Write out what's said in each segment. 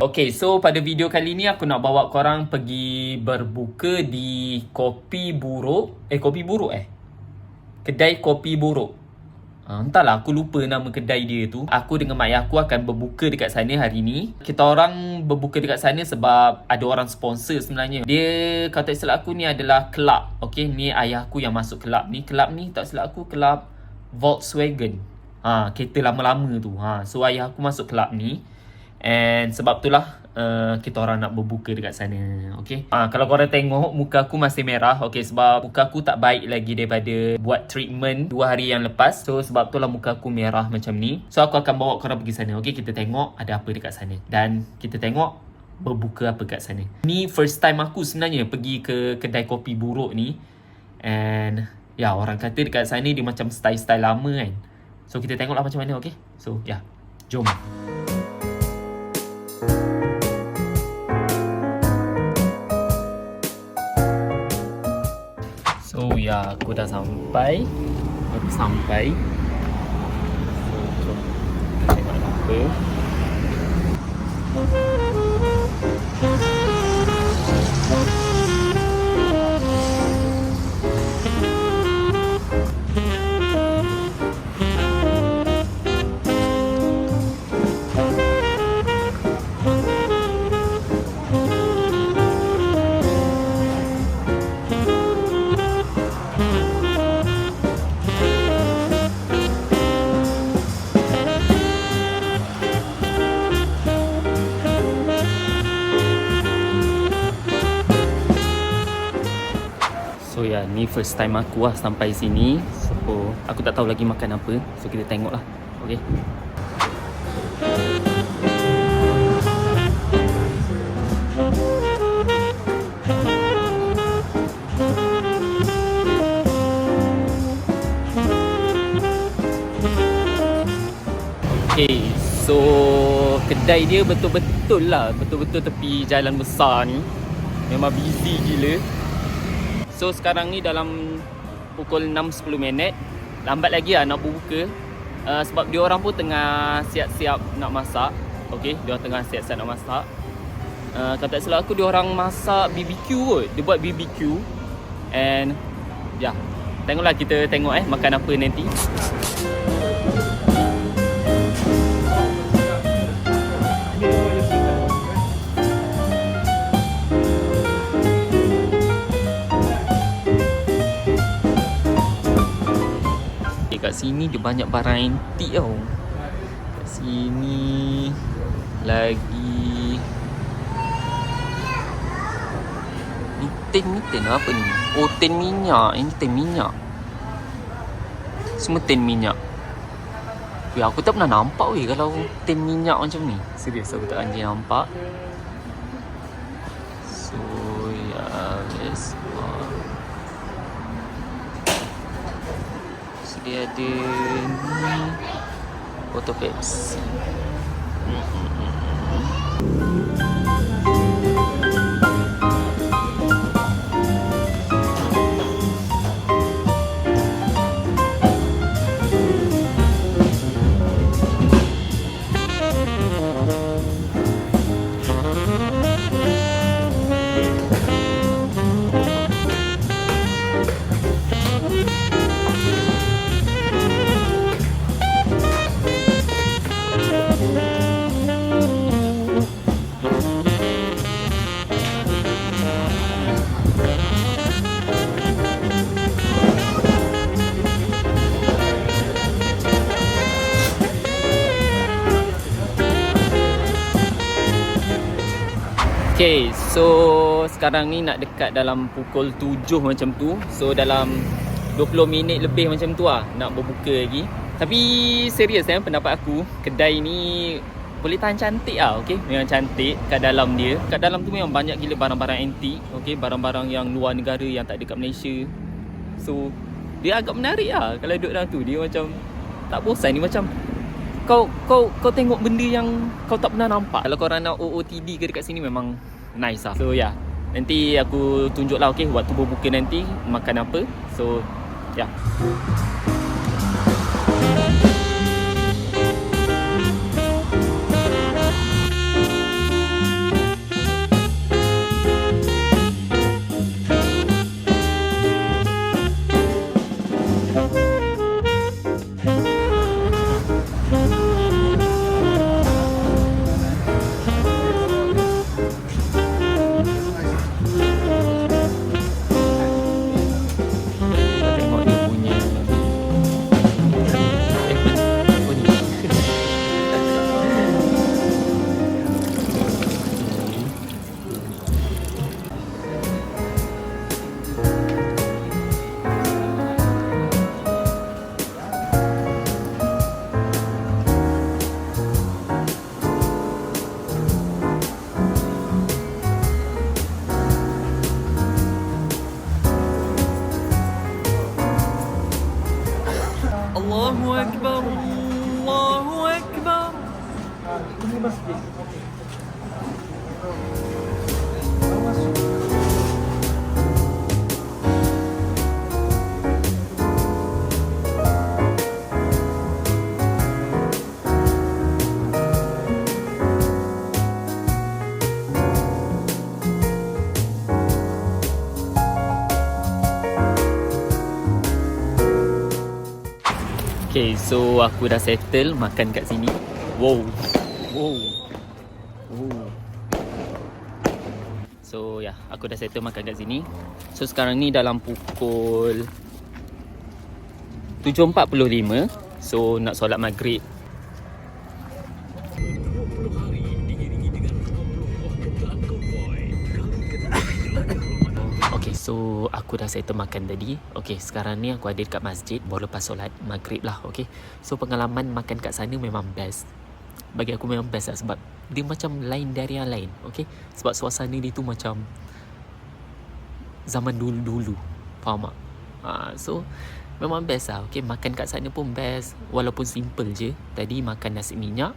Okay, so pada video kali ni aku nak bawa korang pergi berbuka di Kopi Buruk. Eh, Kopi Buruk eh? Kedai Kopi Buruk. Ha, entahlah, aku lupa nama kedai dia tu. Aku dengan mak aku akan berbuka dekat sana hari ni. Kita orang berbuka dekat sana sebab ada orang sponsor sebenarnya. Dia, kalau tak silap aku ni adalah kelab. Okay, ni ayah aku yang masuk kelab ni. Kelab ni tak silap aku kelab Volkswagen. Ha, kereta lama-lama tu. Ha, so ayah aku masuk kelab ni. And sebab itulah uh, kita orang nak berbuka dekat sana. Okay. Uh, kalau korang tengok muka aku masih merah. Okay. Sebab muka aku tak baik lagi daripada buat treatment dua hari yang lepas. So sebab itulah muka aku merah macam ni. So aku akan bawa korang pergi sana. Okay. Kita tengok ada apa dekat sana. Dan kita tengok berbuka apa kat sana. Ni first time aku sebenarnya pergi ke kedai kopi buruk ni. And ya orang kata dekat sana dia macam style-style lama kan. So kita tengoklah macam mana okay. So ya. Jom. So ya aku dah sampai Aku sampai So jom Kita tengok apa first time aku lah sampai sini. So aku tak tahu lagi makan apa. So kita tengok lah. Okay? Okay, so kedai dia betul-betul lah. Betul-betul tepi jalan besar ni. Memang busy gila So sekarang ni dalam pukul 6.10 minit Lambat lagi lah nak berbuka uh, Sebab dia orang pun tengah siap-siap nak masak. Okay, dia orang tengah siap-siap nak masak. Uh, Kalau tak salah aku, dia orang masak BBQ kot. Dia buat BBQ And Ya, yeah. tengoklah kita tengok eh makan apa nanti kat sini dia banyak barang antik tau. Kat sini lagi Ni tin ni tin apa ni? Oh tin minyak. Ini tin minyak. Semua tin minyak. Ya aku tak pernah nampak weh kalau tin minyak macam ni. Serius aku tak anjing nampak. So ya yes. Uh, So dia ada ni Botol Okay, so sekarang ni nak dekat dalam pukul 7 macam tu. So dalam 20 minit lebih macam tu lah nak berbuka lagi. Tapi serius eh pendapat aku Kedai ni boleh tahan cantik lah okay? Memang cantik kat dalam dia. Kat dalam tu memang banyak gila barang-barang antik okay? Barang-barang yang luar negara yang tak ada kat Malaysia. So dia agak menarik lah kalau duduk dalam tu. Dia macam tak bosan ni macam kau kau kau tengok benda yang kau tak pernah nampak. Kalau korang nak OOTD ke dekat sini memang nice lah. So yeah. Nanti aku tunjuk lah okay waktu berbuka nanti makan apa. So yeah. work, boy. Okay, so aku dah settle makan kat sini. Wow. Wow. Wow. So, ya, yeah, aku dah settle makan kat sini. So, sekarang ni dalam pukul 7.45. So, nak solat maghrib. So aku dah settle makan tadi. Okay, sekarang ni aku ada dekat masjid baru lepas solat maghrib lah. Okay, so pengalaman makan kat sana memang best. Bagi aku memang best lah sebab dia macam lain dari yang lain. Okay, sebab suasana dia tu macam zaman dulu-dulu. Faham tak? Uh, so, memang best lah. Okay, makan kat sana pun best. Walaupun simple je. Tadi makan nasi minyak,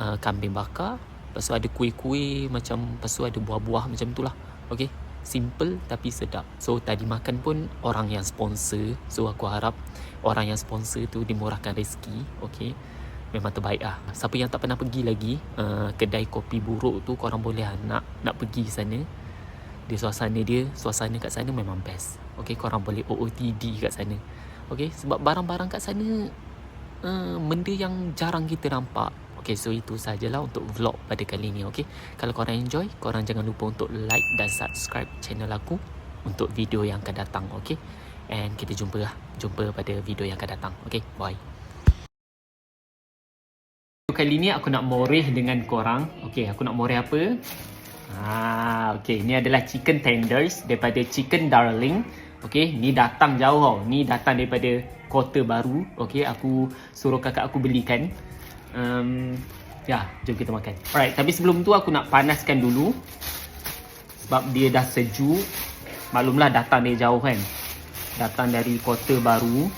uh, kambing bakar. Lepas tu ada kuih-kuih macam, lepas tu ada buah-buah macam tu lah. Okay, simple tapi sedap. So tadi makan pun orang yang sponsor. So aku harap orang yang sponsor tu dimurahkan rezeki. Okay. Memang terbaik lah. Siapa yang tak pernah pergi lagi uh, kedai kopi buruk tu korang boleh lah nak nak pergi sana. Dia suasana dia, suasana kat sana memang best. Okay, korang boleh OOTD kat sana. Okay, sebab barang-barang kat sana uh, benda yang jarang kita nampak. Okay, so itu sajalah untuk vlog pada kali ni. Okay, kalau korang enjoy, korang jangan lupa untuk like dan subscribe channel aku untuk video yang akan datang. Okay, and kita jumpa lah. Jumpa pada video yang akan datang. Okay, bye. Kali ni aku nak moreh dengan korang. Okay, aku nak moreh apa? Ah, okay, ni adalah chicken tenders daripada Chicken Darling. Okay, ni datang jauh tau. Ni datang daripada kota baru. Okay, aku suruh kakak aku belikan. Um, ya, jom kita makan. Alright, tapi sebelum tu aku nak panaskan dulu. Sebab dia dah sejuk. Maklumlah datang dari jauh kan. Datang dari kota baru.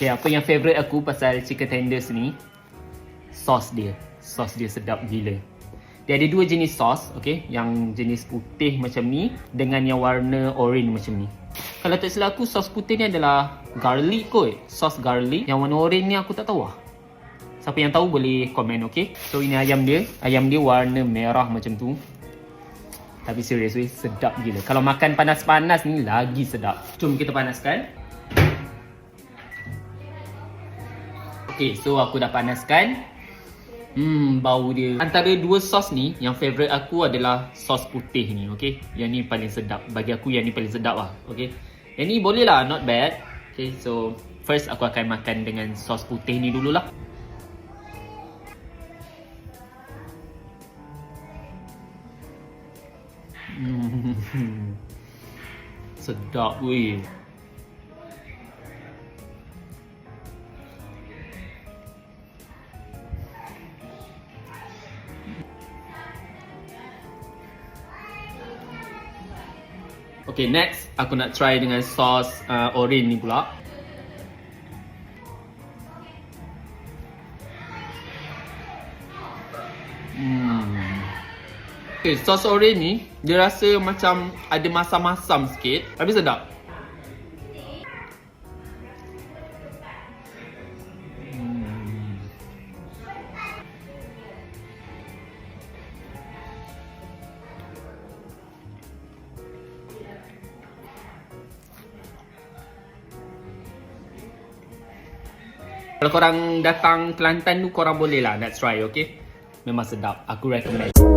Okay, apa yang favourite aku pasal chicken tenders ni? Sos dia. Sos dia sedap gila. Dia ada dua jenis sos, okay? Yang jenis putih macam ni dengan yang warna orange macam ni. Kalau tak silap aku, sos putih ni adalah garlic kot. Sos garlic. Yang warna orange ni aku tak tahu lah. Siapa yang tahu boleh komen, okay? So, ini ayam dia. Ayam dia warna merah macam tu. Tapi serius weh, sedap gila. Kalau makan panas-panas ni lagi sedap. Jom kita panaskan. Okay, so aku dah panaskan. Hmm, bau dia. Antara dua sos ni, yang favourite aku adalah sos putih ni, okay? Yang ni paling sedap. Bagi aku yang ni paling sedap lah, okay? Yang ni boleh lah, not bad. Okay, so first aku akan makan dengan sos putih ni dululah. Hmm. Sedap weh. Okay, next aku nak try dengan sos uh, orange ni pula. Hmm. Okay, sos orange ni dia rasa macam ada masam-masam sikit tapi sedap. Kalau korang datang Kelantan tu korang boleh lah. Nak try okay? Memang sedap. Aku recommend